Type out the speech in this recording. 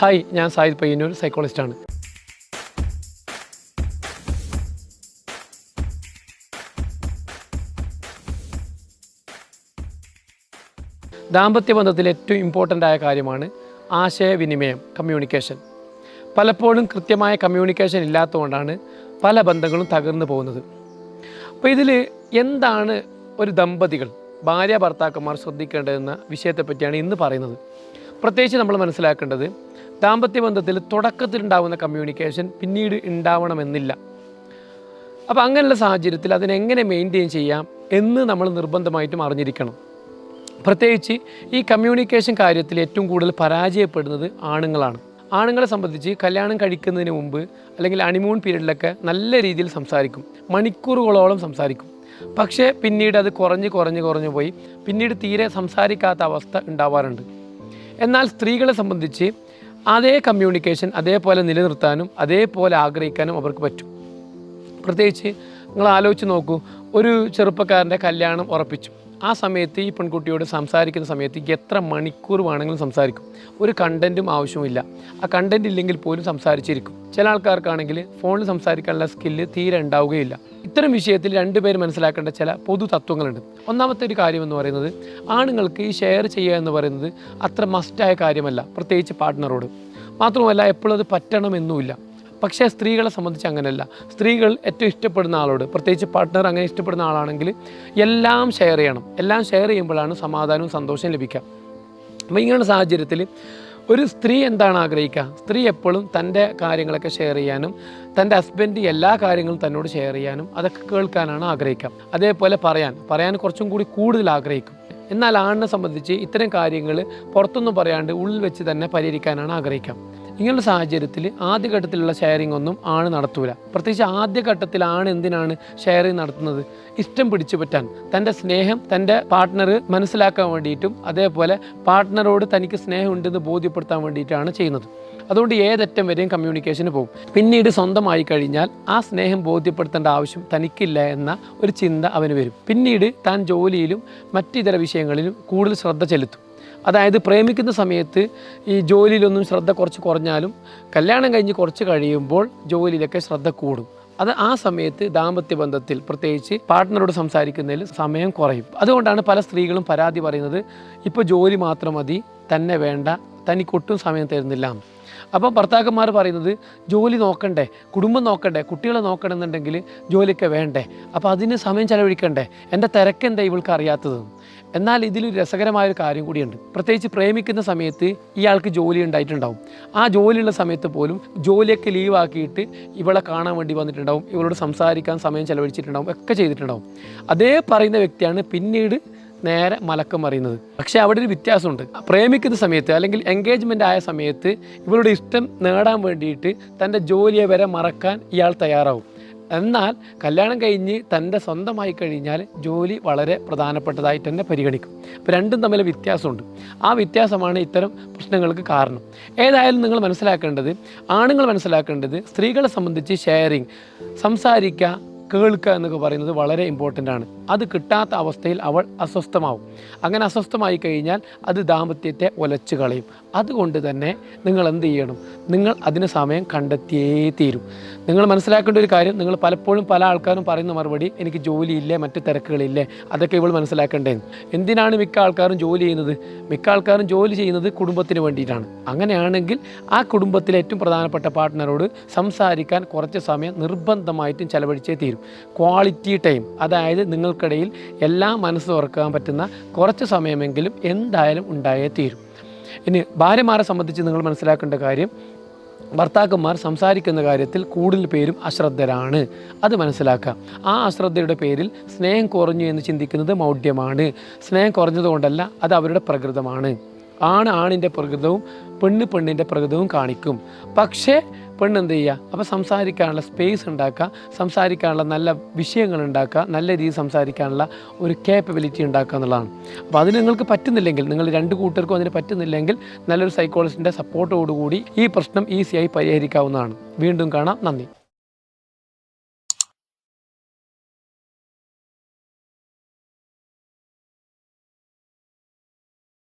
Hi ഞാൻ Zayed Payyanur സൈക്കോളജിസ്റ്റാണ്. ദാമ്പത്യ ബന്ധത്തിൽ ഏറ്റവും ഇമ്പോർട്ടന്റ് ആയ കാര്യമാണ് ആശയവിനിമയം കമ്മ്യൂണിക്കേഷൻ പലപ്പോഴും കൃത്യമായ കമ്മ്യൂണിക്കേഷൻ ഇല്ലാത്തതുകൊണ്ടാണ് പല ബന്ധങ്ങളും തകർന്നു പോകുന്നത്. അപ്പോൾ ഇതിൽ എന്താണ് ഒരു ദമ്പതികൾ ഭാര്യ ഭർത്താക്കന്മാർ ശ്രദ്ധിക്കേണ്ടതെന്ന വിഷയത്തെപ്പറ്റിയാണ് ഇന്ന് പറയുന്നത്. പ്രത്യേകിച്ച് നമ്മൾ മനസ്സിലാക്കേണ്ടത് ദാമ്പത്യ ബന്ധത്തിൽ തുടക്കത്തിൽ ഉണ്ടാകുന്ന കമ്മ്യൂണിക്കേഷൻ പിന്നീട് ഉണ്ടാവണമെന്നില്ല. അപ്പോൾ അങ്ങനെയുള്ള സാഹചര്യത്തിൽ അതിനെങ്ങനെ മെയിന്റെയിൻ ചെയ്യാം എന്ന് നമ്മൾ നിർബന്ധമായിട്ടും അറിഞ്ഞിരിക്കണം. പ്രത്യേകിച്ച് ഈ കമ്മ്യൂണിക്കേഷൻ കാര്യത്തിൽ ഏറ്റവും കൂടുതൽ പരാജയപ്പെടുന്നത് ആണുങ്ങളാണ്. ആണുങ്ങളെ സംബന്ധിച്ച് കല്യാണം കഴിക്കുന്നതിന് മുമ്പ് അല്ലെങ്കിൽ അണിമൂൺ പീരീഡിലൊക്കെ നല്ല രീതിയിൽ സംസാരിക്കും. മണിക്കൂറുകളോളം സംസാരിക്കും. പക്ഷേ പിന്നീട് അത് കുറഞ്ഞ് കുറഞ്ഞ് കുറഞ്ഞു പോയി പിന്നീട് തീരെ സംസാരിക്കാത്ത അവസ്ഥ ഉണ്ടാവാറുണ്ട്. എന്നാൽ സ്ത്രീകളെ സംബന്ധിച്ച് അതേ കമ്മ്യൂണിക്കേഷൻ അതേപോലെ നിലനിർത്താനും അതേപോലെ ആഗ്രഹിക്കാനും അവർക്ക് പറ്റും. പ്രത്യേകിച്ച് നിങ്ങൾ ആലോചിച്ച് നോക്കൂ ഒരു ചെറുപ്പക്കാരന്റെ കല്യാണം ഉറപ്പിച്ചു. ആ സമയത്ത് ഈ പെൺകുട്ടിയോട് സംസാരിക്കുന്ന സമയത്ത് എത്ര മണിക്കൂർ വേണമെങ്കിലും സംസാരിക്കും. ഒരു കണ്ടന്റും ആവശ്യമില്ല ആ കണ്ടന്റ് ഇല്ലെങ്കിൽ പോലും സംസാരിച്ചിരിക്കും. ചില ആൾക്കാർക്കാണെങ്കിൽ ഫോണിൽ സംസാരിക്കാനുള്ള സ്കില്ല് തീരെ ഉണ്ടാവുകയില്ല. ഇത്തരം വിഷയത്തിൽ രണ്ടുപേർ മനസ്സിലാക്കേണ്ട ചില പൊതു തത്വങ്ങളുണ്ട്. ഒന്നാമത്തെ ഒരു കാര്യം എന്ന് പറയുന്നത് ആണുങ്ങൾക്ക് ഈ ഷെയർ ചെയ്യുക എന്ന് പറയുന്നത് അത്ര മസ്റ്റായ കാര്യമല്ല. പ്രത്യേകിച്ച് പാർട്ട്ണറോട് മാത്രമല്ല എപ്പോഴും അത് പറ്റണമെന്നുമില്ല. പക്ഷേ സ്ത്രീകളെ സംബന്ധിച്ച് അങ്ങനെയല്ല. സ്ത്രീകൾ ഏറ്റവും ഇഷ്ടപ്പെടുന്ന ആളോട് പ്രത്യേകിച്ച് പാർട്ട്ണർ അങ്ങനെ ഇഷ്ടപ്പെടുന്ന ആളാണെങ്കിൽ എല്ലാം ഷെയർ ചെയ്യണം. എല്ലാം ഷെയർ ചെയ്യുമ്പോഴാണ് സമാധാനവും സന്തോഷവും ലഭിക്കുക. അപ്പോൾ ഇങ്ങനെയുള്ള സാഹചര്യത്തിൽ ഒരു സ്ത്രീ എന്താണ് ആഗ്രഹിക്കുക? സ്ത്രീ എപ്പോഴും തന്റെ കാര്യങ്ങളൊക്കെ ഷെയർ ചെയ്യാനും തന്റെ ഹസ്ബൻഡ് എല്ലാ കാര്യങ്ങളും തന്നോട് ഷെയർ ചെയ്യാനും അതൊക്കെ കേൾക്കാനാണ് ആഗ്രഹിക്കുക. അതേപോലെ പറയാൻ. പറയാൻ കുറച്ചും കൂടി കൂടുതൽ ആഗ്രഹിക്കും. എന്നാൽ ആണിനെ സംബന്ധിച്ച് ഇത്തരം കാര്യങ്ങൾ പുറത്തൊന്നും പറയാണ്ട് ഉള്ളിൽ വെച്ച് തന്നെ പരിഹരിക്കാനാണ് ആഗ്രഹിക്കുക. ഇങ്ങനെയുള്ള സാഹചര്യത്തിൽ ആദ്യഘട്ടത്തിലുള്ള ഷെയറിംഗ് ഒന്നും ആണ് നടത്തൂല. പ്രത്യേകിച്ച് ആദ്യഘട്ടത്തിൽ ആണ് എന്തിനാണ് ഷെയറിംഗ് നടത്തുന്നത്? ഇഷ്ടം പിടിച്ചു പറ്റാൻ. തന്റെ സ്നേഹം തന്റെ പാർട്ട്ണർ മനസ്സിലാക്കാൻ വേണ്ടിയിട്ടും അതേപോലെ പാർട്ട്ണറോട് തനിക്ക് സ്നേഹമുണ്ടെന്ന് ബോധ്യപ്പെടുത്താൻ വേണ്ടിയിട്ടാണ് ചെയ്യുന്നത്. അതുകൊണ്ട് ഏതറ്റം വരെയും കമ്മ്യൂണിക്കേഷന് പോകും. പിന്നീട് സ്വന്തമായി കഴിഞ്ഞാൽ ആ സ്നേഹം ബോധ്യപ്പെടുത്തേണ്ട ആവശ്യം തനിക്കില്ല എന്ന ഒരു ചിന്ത അവന് വരും. പിന്നീട് താൻ ജോലിയിലും മറ്റിതര വിഷയങ്ങളിലും കൂടുതൽ ശ്രദ്ധ ചെലുത്തും. അതായത് പ്രേമിക്കുന്ന സമയത്ത് ഈ ജോലിയിലൊന്നും ശ്രദ്ധ കുറച്ച് കുറഞ്ഞാലും കല്യാണം കഴിഞ്ഞ് കുറച്ച് കഴിയുമ്പോൾ ജോലിയിലൊക്കെ ശ്രദ്ധ കൂടും. അത് ആ സമയത്ത് ദാമ്പത്യ ബന്ധത്തിൽ പ്രത്യേകിച്ച് പാർട്ട്ണറോട് സംസാരിക്കുന്നതിൽ സമയം കുറയും. അതുകൊണ്ടാണ് പല സ്ത്രീകളും പരാതി പറയുന്നത് ഇപ്പോൾ ജോലി മാത്രം മതി തന്നെ വേണ്ട തനിക്കൊട്ടും സമയം തരുന്നില്ല. അപ്പം ഭർത്താക്കന്മാർ പറയുന്നത് ജോലി നോക്കണ്ടേ കുടുംബം നോക്കണ്ടേ കുട്ടികളെ നോക്കണമെന്നുണ്ടെങ്കിൽ ജോലിയൊക്കെ വേണ്ടേ അപ്പോൾ അതിന് സമയം ചെലവഴിക്കണ്ടേ എന്റെ തിരക്കെന്താ ഇവൾക്ക് അറിയാത്തത്? എന്നാൽ ഇതിൽ രസകരമായൊരു കാര്യം കൂടിയുണ്ട്. പ്രത്യേകിച്ച് പ്രേമിക്കുന്ന സമയത്ത് ഇയാൾക്ക് ജോലി ഉണ്ടായിട്ടുണ്ടാവും. ആ ജോലിയുള്ള സമയത്ത് പോലും ജോലിയൊക്കെ ലീവാക്കിയിട്ട് ഇവളെ കാണാൻ വേണ്ടി വന്നിട്ടുണ്ടാവും. ഇവളോട് സംസാരിക്കാൻ സമയം ചെലവഴിച്ചിട്ടുണ്ടാവും. ഒക്കെ ചെയ്തിട്ടുണ്ടാവും. അതേ പറയുന്ന വ്യക്തിയാണ് പിന്നീട് നേരെ മലക്കം അറിയുന്നത് പക്ഷേ അവിടെ ഒരു വ്യത്യാസമുണ്ട്. പ്രേമിക്കുന്ന സമയത്ത് അല്ലെങ്കിൽ എൻഗേജ്മെന്റ് ആയ സമയത്ത് ഇവളുടെ ഇഷ്ടം നേടാൻ വേണ്ടിയിട്ട് തന്റെ ജോലിയെ വരെ മറക്കാൻ ഇയാൾ തയ്യാറാവും. എന്നാൽ കല്യാണം കഴിഞ്ഞ് തന്റെ സ്വന്തമായി കഴിഞ്ഞാൽ ജോലി വളരെ പ്രധാനപ്പെട്ടതായിട്ട് തന്നെ പരിഗണിക്കും. അപ്പോൾ രണ്ടും തമ്മിൽ വ്യത്യാസമുണ്ട്. ആ വ്യത്യാസമാണ് ഇത്തരം പ്രശ്നങ്ങൾക്ക് കാരണം. ഏതായാലും നിങ്ങൾ മനസ്സിലാക്കേണ്ടത് ആണുങ്ങൾ മനസ്സിലാക്കേണ്ടത് സ്ത്രീകളെ സംബന്ധിച്ച് ഷെയറിങ് സംസാരിക്കുക കേൾക്കുക എന്നൊക്കെ പറയുന്നത് വളരെ ഇമ്പോർട്ടന്റ് ആണ്. അത് കിട്ടാത്ത അവസ്ഥയിൽ അവൾ അസ്വസ്ഥമാവും. അങ്ങനെ അസ്വസ്ഥമായി കഴിഞ്ഞാൽ അത് ദാമ്പത്യത്തെ ഒലച്ചു കളയും. അതുകൊണ്ട് തന്നെ നിങ്ങൾ എന്ത് ചെയ്യണം? നിങ്ങൾ അതിന് സമയം കണ്ടെത്തിയേ തീരും. നിങ്ങൾ മനസ്സിലാക്കേണ്ട ഒരു കാര്യം നിങ്ങൾ പലപ്പോഴും പല ആൾക്കാരും പറയുന്ന മറുപടി എനിക്ക് ജോലിയില്ലേ മറ്റ് തിരക്കുകളില്ലേ? അതൊക്കെ ഇവൾ മനസ്സിലാക്കേണ്ടേ. എന്തിനാണ് മിക്ക ആൾക്കാരും ജോലി ചെയ്യുന്നത്? മിക്ക ആൾക്കാരും ജോലി ചെയ്യുന്നത് കുടുംബത്തിന് വേണ്ടിയിട്ടാണ്. അങ്ങനെയാണെങ്കിൽ ആ കുടുംബത്തിലെ ഏറ്റവും പ്രധാനപ്പെട്ട പാർട്ട്ണറോട് സംസാരിക്കാൻ കുറച്ച് സമയം നിർബന്ധമായിട്ടും ചെലവഴിച്ചേ തീരും. ക്വാളിറ്റി ടൈം അതായത് നിങ്ങൾക്കിടയിൽ എല്ലാ മനസ്സ് തുറക്കാൻ പറ്റുന്ന കുറച്ച് സമയമെങ്കിലും എന്തായാലും ഉണ്ടായേ തീരും. ഇനി ഭാര്യമാരെ സംബന്ധിച്ച് നിങ്ങൾ മനസ്സിലാക്കേണ്ട കാര്യം ഭർത്താക്കന്മാർ സംസാരിക്കുന്ന കാര്യത്തിൽ കൂടുതൽ പേരും അശ്രദ്ധരാണ്. അത് മനസ്സിലാക്കാം. ആ അശ്രദ്ധയുടെ പേരിൽ സ്നേഹം കുറഞ്ഞു എന്ന് ചിന്തിക്കുന്നത് മൗഢ്യമാണ്. സ്നേഹം കുറഞ്ഞതുകൊണ്ടല്ല അത് അവരുടെ പ്രകൃതമാണ്. ആണ് ആണിന്റെ പ്രകൃതവും പെണ്ണ് പെണ്ണിന്റെ പ്രകൃതവും കാണിക്കും. പക്ഷേ പെണ്ണ് എന്ത് ചെയ്യുക അപ്പോൾ സംസാരിക്കാനുള്ള സ്പേസ് ഉണ്ടാക്കുക സംസാരിക്കാനുള്ള നല്ല വിഷയങ്ങൾ ഉണ്ടാക്കുക നല്ല രീതിയിൽ സംസാരിക്കാനുള്ള ഒരു കേപ്പബിലിറ്റി ഉണ്ടാക്കുക എന്നുള്ളതാണ്. അപ്പോൾ അതിന് നിങ്ങൾക്ക് പറ്റുന്നില്ലെങ്കിൽ നിങ്ങൾ രണ്ട് കൂട്ടർക്കും അതിന് പറ്റുന്നില്ലെങ്കിൽ നല്ലൊരു സൈക്കോളജിസ്റ്റിന്റെ സപ്പോർട്ടോടുകൂടി ഈ പ്രശ്നം ഈസിയായി പരിഹരിക്കാവുന്നതാണ്. വീണ്ടും കാണാം. നന്ദി.